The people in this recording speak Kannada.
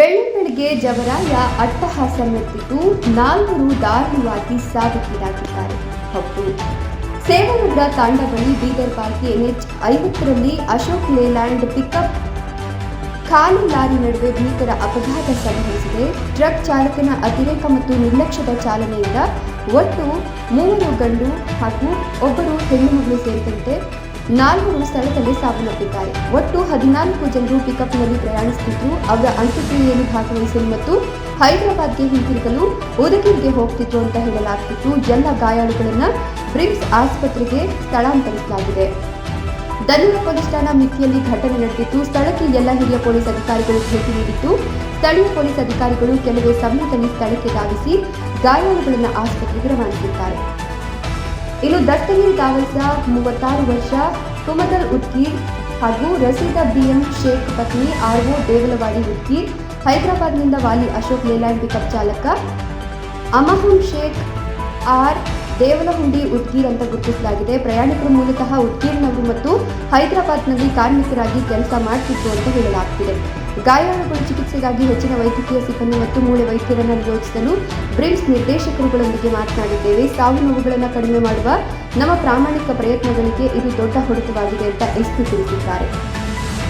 ಬೆಳ್ಳಂಬೆಳಗ್ಗೆ ಜವರಾಯ ಅಟ್ಟಹಾಸ ಮೆತ್ತಿದ್ದು ನಾಲ್ವರು ದಾರುಣವಾಗಿ ಸಾವಿಗೀಡಾಗಿದ್ದಾರೆ ಹೌದು ಸೇವಾನಗರ ತಾಂಡ ಬಳಿ ಬೀದರ್ ಬಾಗಿ ಎನ್ಎಚ್ ಐವತ್ತರಲ್ಲಿ ಅಶೋಕ್ ಲೇಲ್ಯಾಂಡ್ ಪಿಕಪ್ ಖಾಲಿ ಲಾರಿ ನಡುವೆ ಭೀಕರ ಅಪಘಾತ ಸಂಭವಿಸಿದೆ. ಟ್ರಕ್ ಚಾಲಕನ ಅತಿರೇಕ ಮತ್ತು ನಿರ್ಲಕ್ಷ್ಯದ ಚಾಲನೆಯಿಂದ ಒಟ್ಟು ಮೂವರು ಗಂಡು ಹಾಗೂ ಒಬ್ಬರು ಹೆಣ್ಣು ಮಗಳು ಸೇರಿದಂತೆ ನಾಲ್ವರು ಸ್ಥಳದಲ್ಲಿ ಸಾವನ್ನಪ್ಪಿದ್ದಾರೆ. ಒಟ್ಟು ಹದಿನಾಲ್ಕು ಜನರು ಪಿಕಪ್ನಲ್ಲಿ ಪ್ರಯಾಣಿಸುತ್ತಿದ್ದು ಅವರ ಅಂತ್ಯಕ್ರಿಯೆಯಲ್ಲಿ ಭಾಗವಹಿಸಲು ಮತ್ತು ಹೈದರಾಬಾದ್ಗೆ ಹಿಂತಿರುಗಲು ಉದಗಿರಿಗೆ ಹೋಗ್ತಿದ್ರು ಅಂತ ಹೇಳಲಾಗ್ತಿತ್ತು. ಎಲ್ಲ ಗಾಯಾಳುಗಳನ್ನು ಬ್ರಿಮ್ಸ್ ಆಸ್ಪತ್ರೆಗೆ ಸ್ಥಳಾಂತರಿಸಲಾಗಿದೆ. ದಲಿತ ಪೊಲೀಸ್ ಠಾಣಾ ಮಿತಿಯಲ್ಲಿ ಘಟನೆ ನಡೆದಿತ್ತು ಸ್ಥಳಕ್ಕೆ ಎಲ್ಲ ಹಿರಿಯ ಪೊಲೀಸ್ ಅಧಿಕಾರಿಗಳು ಭೇಟಿ ನೀಡಿದ್ದು, ಸ್ಥಳೀಯ ಪೊಲೀಸ್ ಅಧಿಕಾರಿಗಳು ಕೆಲವೇ ಸಮಯದಲ್ಲಿ ಸ್ಥಳಕ್ಕೆ ಧಾವಿಸಿ ಗಾಯಾಳುಗಳನ್ನು ಆಸ್ಪತ್ರೆಗೆ ರವಾನಿಸಿದ್ದಾರೆ. ಇನ್ನು ದತ್ತಗಿರಿ ದಾವಲ್ಸ ಮೂವತ್ತಾರು ವರ್ಷ ಕುಮದಲ್ ಉತ್ಕೀರ್ ಹಾಗೂ ರಸೀದಾ ಬಿಎಂ ಶೇಖ್ ಪತ್ನಿ ಆರ್ಒ ದೇವಲವಾಡಿ ಉತ್ಕೀರ್ ಹೈದರಾಬಾದ್ನಿಂದ ವಾಲಿ ಅಶೋಕ್ ಲೇಲ್ಯಾಂಡ್ ಪಿಕಪ್ ಚಾಲಕ ಅಮಹುನ್ ಶೇಖ್ ಆರ್ ದೇವಲಹುಂಡಿ ಉದ್ಗೀರ್ ಅಂತ ಗುರುತಿಸಲಾಗಿದೆ. ಪ್ರಯಾಣಿಕರು ಮೂಲತಃ ಉದ್ಗೀರ್ನವರು ಮತ್ತು ಹೈದರಾಬಾದ್ನಲ್ಲಿ ಕಾರ್ಮಿಕರಾಗಿ ಕೆಲಸ ಮಾಡ್ತಿದ್ರು ಅಂತ ಹೇಳಲಾಗ್ತಿದೆ. ಗಾಯಾಳುಗಳ ಚಿಕಿತ್ಸೆಗಾಗಿ ಹೆಚ್ಚಿನ ವೈದ್ಯಕೀಯ ಸಿಬ್ಬಂದಿ ಮತ್ತು ಮೂಳೆ ವೈದ್ಯರನ್ನು ನಿಯೋಜಿಸಲು ಬ್ರಿಮ್ಸ್ ನಿರ್ದೇಶಕರುಗಳೊಂದಿಗೆ ಮಾತನಾಡಿದ್ದೇವೆ. ಸಾವು ನೋವುಗಳನ್ನು ಕಡಿಮೆ ಮಾಡುವ ನಮ್ಮ ಪ್ರಾಮಾಣಿಕ ಪ್ರಯತ್ನಗಳಿಗೆ ಇದು ದೊಡ್ಡ ಹೊಡೆತವಾಗಿದೆ ಅಂತ ಎಸ್ಪಿ ತಿಳಿಸಿದ್ದಾರೆ.